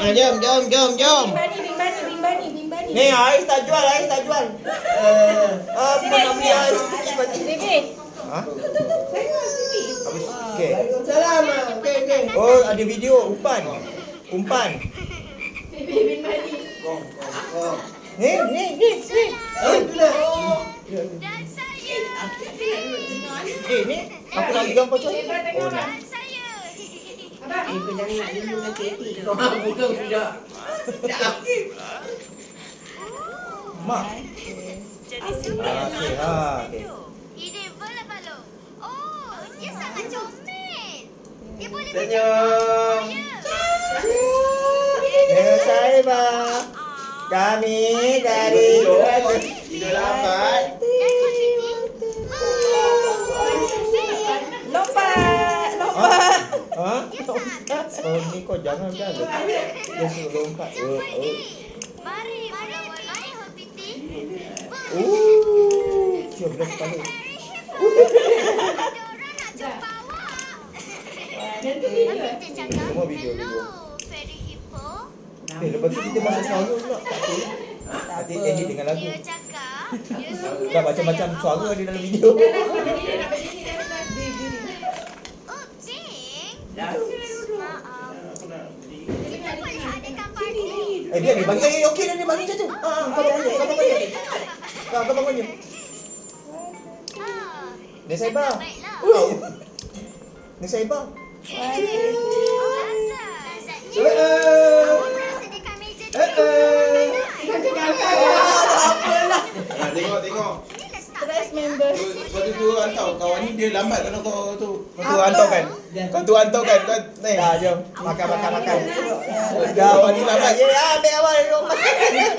Ah, jom, jom, jom, jom. Bimbani, bimbani, bimbani, bimbani. Ni Ais tak jual, Ais tak jual. Eh, apa nak beli Ais? Bebe. Ha? Tengok sini. Habis, okey. Salam ah. Okey okey. Oh, ada video umpan. Umpan. Bimbani. Ni, ni, ni, ni. Eh, itulah. Dan saya Eh, ni. Aku nak pegang tengok Oh, tak? Abang. Eh, kau jangan nak dulu dengan Teti. Kau bukan budak. Dah okey. Mak. Jadi Ah, okey, ha. okey. Ide bola balok Oh, dia sangat comel Dia boleh Senyum. Ya, saya bang. Kami dari Tidur lambat. Dan Oh, ni kau jangan kan. Dia suruh lompat. Oh, oh. Mari Mari Hot Piti Uh, cium belah kepala. Ada orang nak jumpa awak cakap Semua video, Hello video. Fairy Hippo Eh, lepas tu kita masuk suara pula. Tak apa. Nanti edit dengan lagu. Dia cakap Dia suka Dah macam-macam suara di dalam video. Eh, dia bagi. Eh, okey dah dia bagi je tu. Ha, kau bangun kau bangun. Ha, kau bangun je. Ah, Ni saya Oh. Ni saya bang. Rasanya Member. Tu- Lepas tu tu hantar kawan ni dia lambat kalau kau tu. Kau tu hantar kan. Kau tu hantar kan. Kau ni. Dah, jom. Makan, makan, makan. Dah, Kawan ni lambat. Ya, ambil awal.